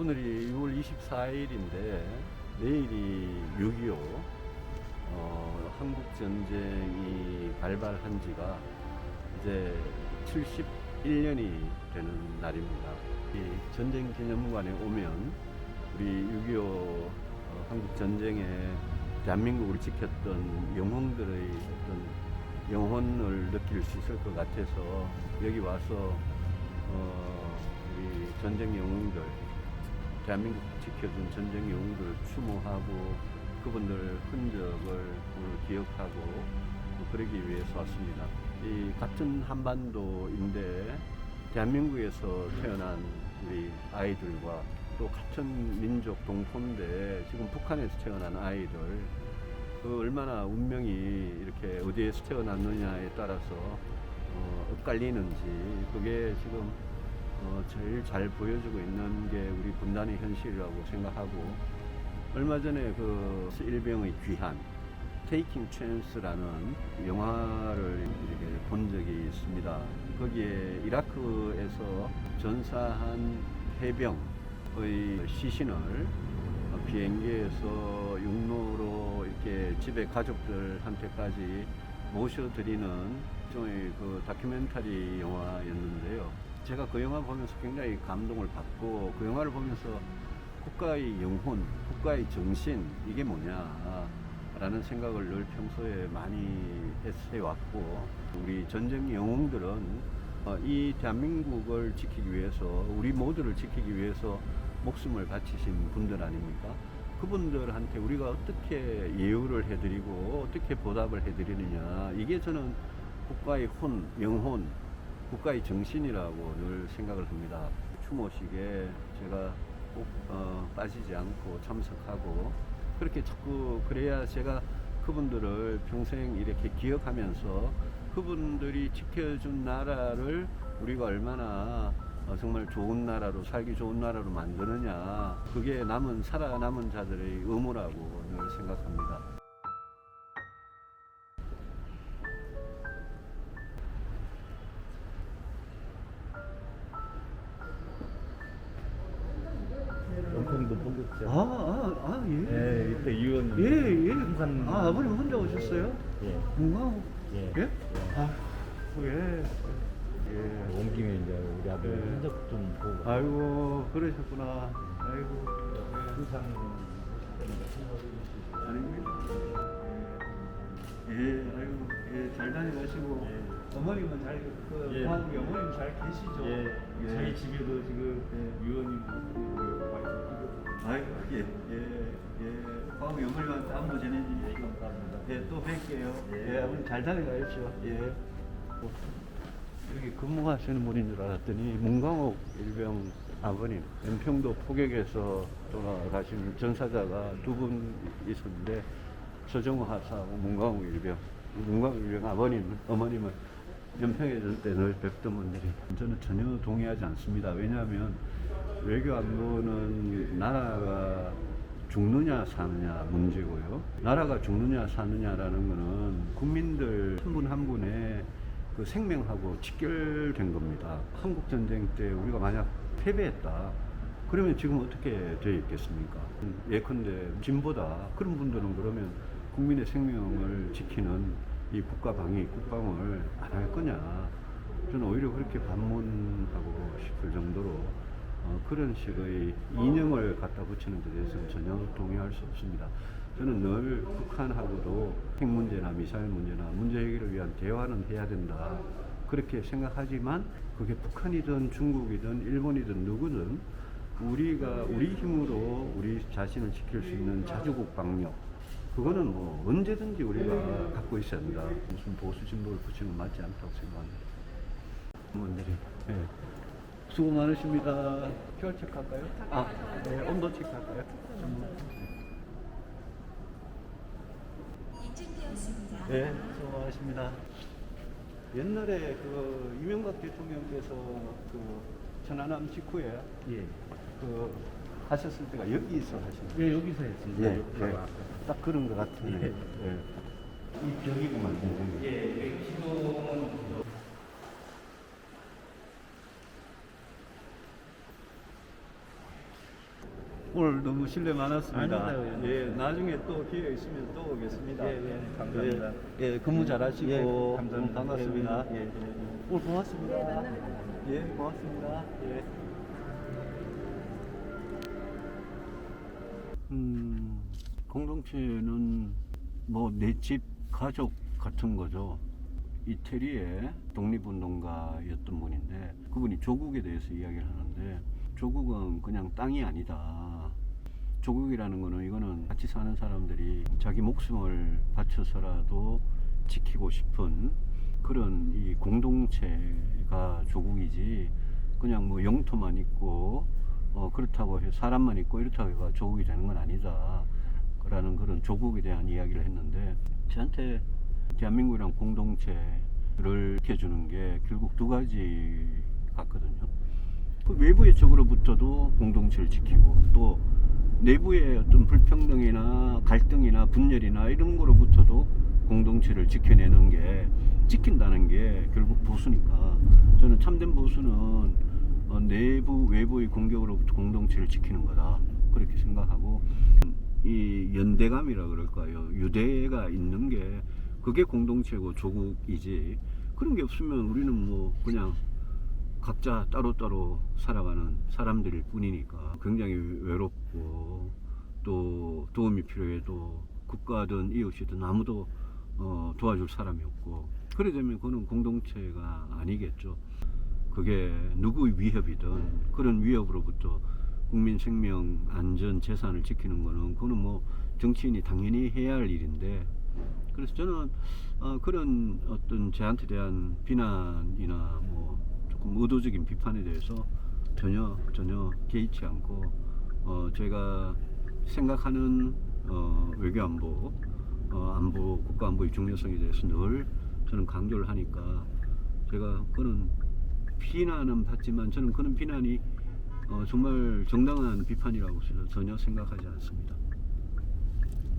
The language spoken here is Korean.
오늘이 6월 24일인데 내일이 6.25 어, 한국 전쟁이 발발한 지가 이제 71년이 되는 날입니다. 이 전쟁 기념관에 오면 우리 6.25 어, 한국 전쟁에 대한민국을 지켰던 영웅들의 어떤 영혼을 느낄 수 있을 것 같아서 여기 와서 어, 우리 전쟁 영웅들 대한민국 지켜준 전쟁 영웅들을 추모하고 그분들 흔적을 기억하고 뭐 그러기 위해서 왔습니다. 이 같은 한반도인데 대한민국에서 태어난 우리 아이들과 또 같은 민족 동포인데 지금 북한에서 태어난 아이들 그 얼마나 운명이 이렇게 어디에서 태어났느냐에 따라서 어, 엇갈리는지 그게 지금 어, 제일 잘 보여주고 있는 게 우리 분단의 현실이라고 생각하고 얼마 전에 그 일병의 귀한 Taking Chance라는 영화를 이렇게 본 적이 있습니다. 거기에 이라크에서 전사한 해병의 시신을 비행기에서 육로로 이렇게 집에 가족들한테까지 모셔드리는 일종의 그 다큐멘터리 영화였는데요. 제가 그 영화 보면서 굉장히 감동을 받고 그 영화를 보면서 국가의 영혼, 국가의 정신 이게 뭐냐 라는 생각을 늘 평소에 많이 해왔고 우리 전쟁 영웅들은 어, 이 대한민국을 지키기 위해서 우리 모두를 지키기 위해서 목숨을 바치신 분들 아닙니까? 그분들한테 우리가 어떻게 예우를 해드리고 어떻게 보답을 해드리느냐 이게 저는 국가의 혼, 영혼, 국가의 정신이라고 늘 생각을 합니다. 추모식에 제가 꼭 어, 빠지지 않고 참석하고 그렇게 자꾸 그래야 제가 그분들을 평생 이렇게 기억하면서 그분들이 지켜준 나라를 우리가 얼마나 어, 정말 좋은 나라로 살기 좋은 나라로 만드느냐 그게 남은 살아남은 자들의 의무라고 늘 생각합니다. 아, 아, 아, 예. 예, 이때 의원님. 예, 예. 항상. 아, 아버님 혼자 오셨어요? 예. 건강. 예. 예? 아, 예. 예. 온 김에 이제 우리 아들 예. 흔적 좀 보고. 아이고, 그러셨구나. 아이고. 항상 아닙니다. 예, 아이고, 예, 잘 다녀가시고. 예. 어머님은 잘, 그, 예. 고한국에 어머님 잘 계시죠? 예, 저희 집에도 지금 예. 보이고. 아이고, 예, 예, 예. 고한국에 어머님한테 안부 전해주시기 감사합니다. 예, 또 뵐게요. 예. 예, 아버님 잘 다녀가십시오. 예. 여기 근무하시는 분인 줄 알았더니 문광옥 일병 아버님 연평도 포격에서 돌아가신 전사자가 두 분 있었는데 서정호 하사하고 문광옥 일병 문광옥 일병 아버님 어머님은 있을 때늘 뵙던 분들이 저는 전혀 동의하지 않습니다 왜냐하면 외교 안보는 나라가 죽느냐 사느냐 문제고요. 나라가 죽느냐 사느냐라는 거는 국민들 한 분 한 분의 그 생명하고 직결된 겁니다. 한국 전쟁 때 우리가 만약 패배했다. 그러면 지금 어떻게 되어 있겠습니까? 예컨대 진보다 그런 분들은 그러면 국민의 생명을 지키는 이 국가 방위, 국방을 안 할 거냐? 저는 오히려 그렇게 반문하고 싶을 정도로 어, 그런 식의 인형을 갖다 붙이는 데 대해서는 전혀 동의할 수 없습니다. 저는 늘 북한하고도 핵 문제나 미사일 문제나 문제 해결을 위한 대화는 해야 된다. 그렇게 생각하지만 그게 북한이든 중국이든 일본이든 누구든 우리가 우리 힘으로 우리 자신을 지킬 수 있는 자주국 방역 그거는 뭐 언제든지 우리가 갖고 있어야 한다. 무슨 보수 진보를 붙이는 건 맞지 않다고 생각합니다. 분들이 예. 수고 많으십니다. 혈 체크할까요? 아, 네, 온도 체크할까요? 네, 수고 많으십니다. 옛날에 그 이명박 대통령께서 그 천안함 직후에 예. 그 하셨을 때가 여기서 하신 거예요. 예, 여기서 했습니다. 예, 여기 예. 바로 앞에. 딱 그런 것 같은데. 예. 예. 이 벽이구만, 공공이. 예, 기동은 오늘 너무 실례 많았습니다. 아닙니다, 예, 의원님. 나중에 또 기회 있으면 또 오겠습니다. 예, 예, 감사합니다. 예, 예, 근무 잘하시고 예, 감사합니다. 반갑습니다. 예, 예, 예. 오늘 고맙습니다. 예, 고맙습니다. 예. 음, 공동체는 뭐 내 집 가족 같은 거죠. 이태리의 독립운동가였던 분인데 그분이 조국에 대해서 이야기를 하는데 조국은 그냥 땅이 아니다. 조국이라는 거는 이거는 같이 사는 사람들이 자기 목숨을 바쳐서라도 지키고 싶은 그런 이 공동체가 조국이지 그냥 뭐 영토만 있고 어 그렇다고 해서 사람만 있고 이렇다고 해서 조국이 되는 건 아니다. 라는 그런 조국에 대한 이야기를 했는데 저한테 대한민국이란 공동체를 지켜주는 게 결국 두 가지 같거든요. 그 외부의 적으로부터도 공동체를 지키고 또 내부의 어떤 불평등이나 갈등이나 분열이나 이런 거로부터도 공동체를 지켜내는 게 지킨다는 게 결국 보수니까 저는 참된 보수는 어, 내부 외부의 공격으로부터 공동체를 지키는 거다. 그렇게 생각하고 이 연대감이라 그럴까요. 유대가 있는 게 그게 공동체고 조국이지. 그런 게 없으면 우리는 뭐 그냥 각자 따로따로 살아가는 사람들일 뿐이니까 굉장히 외롭고 또 도움이 필요해도 국가든 이웃이든 아무도 어, 도와줄 사람이 없고. 그래 되면 그는 공동체가 아니겠죠. 그게 누구의 위협이든 그런 위협으로부터 국민 생명, 안전, 재산을 지키는 거는 그거는 뭐 정치인이 당연히 해야 할 일인데 그래서 저는 어, 그런 어떤 저한테 대한 비난이나 뭐 조금 의도적인 비판에 대해서 전혀 전혀 개의치 않고 어, 제가 생각하는 어, 외교안보, 어, 안보 국가안보의 중요성에 대해서 늘 저는 강조를 하니까 제가 그는 비난은 받지만 저는 그런 비난이 어, 정말 정당한 비판이라고 전혀 생각하지 않습니다.